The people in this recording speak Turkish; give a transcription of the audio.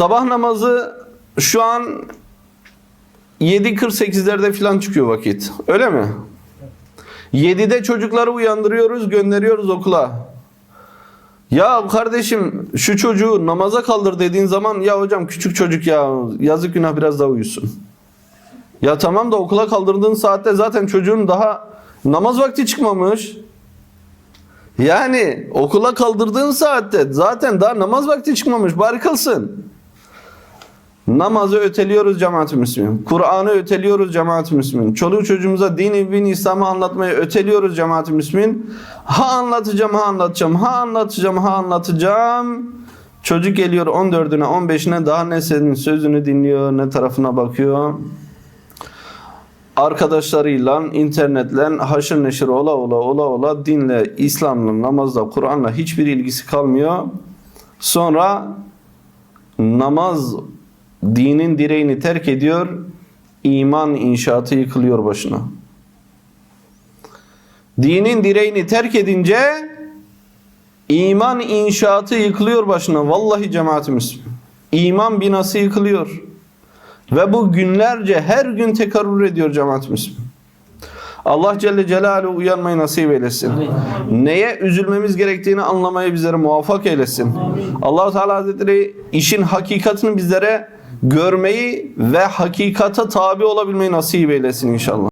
Sabah namazı şu an 7.48'lerde falan çıkıyor vakit. Öyle mi? 7'de çocukları uyandırıyoruz, gönderiyoruz okula. Ya kardeşim şu çocuğu namaza kaldır dediğin zaman ya hocam küçük çocuk ya yazık günah biraz daha uyusun. Ya tamam da okula kaldırdığın saatte zaten çocuğun daha namaz vakti çıkmamış. Yani okula kaldırdığın saatte zaten daha namaz vakti çıkmamış. Bari kılsın. Namazı öteliyoruz cemaat-i müslümin. Kur'an'ı öteliyoruz cemaat-i müslümin. Çoluğu çocuğumuza dini, bin, İslam'ı anlatmayı öteliyoruz cemaat-i müslümin. Ha anlatacağım, ha anlatacağım, ha anlatacağım, ha anlatacağım. Çocuk geliyor 14'üne, 15'ine daha ne senin sözünü dinliyor, ne tarafına bakıyor. Arkadaşlarıyla, internetle haşır neşir ola ola ola ola dinle, İslam'la, namazla, Kur'an'la hiçbir ilgisi kalmıyor. Sonra namaz dinin direğini terk ediyor, iman inşaatı yıkılıyor başına. Dinin direğini terk edince iman inşaatı yıkılıyor başına. Vallahi cemaat-i Müslüman. İman binası yıkılıyor. Ve bu günlerce her gün tekarrür ediyor cemaat-i Müslüman. Allah Celle Celaluhu uyanmayı nasip eylesin. Neye üzülmemiz gerektiğini anlamayı bizlere muvaffak eylesin. Allahu Teala Hazretleri işin hakikatini bizlere görmeyi ve hakikata tabi olabilmeyi nasip eylesin inşallah.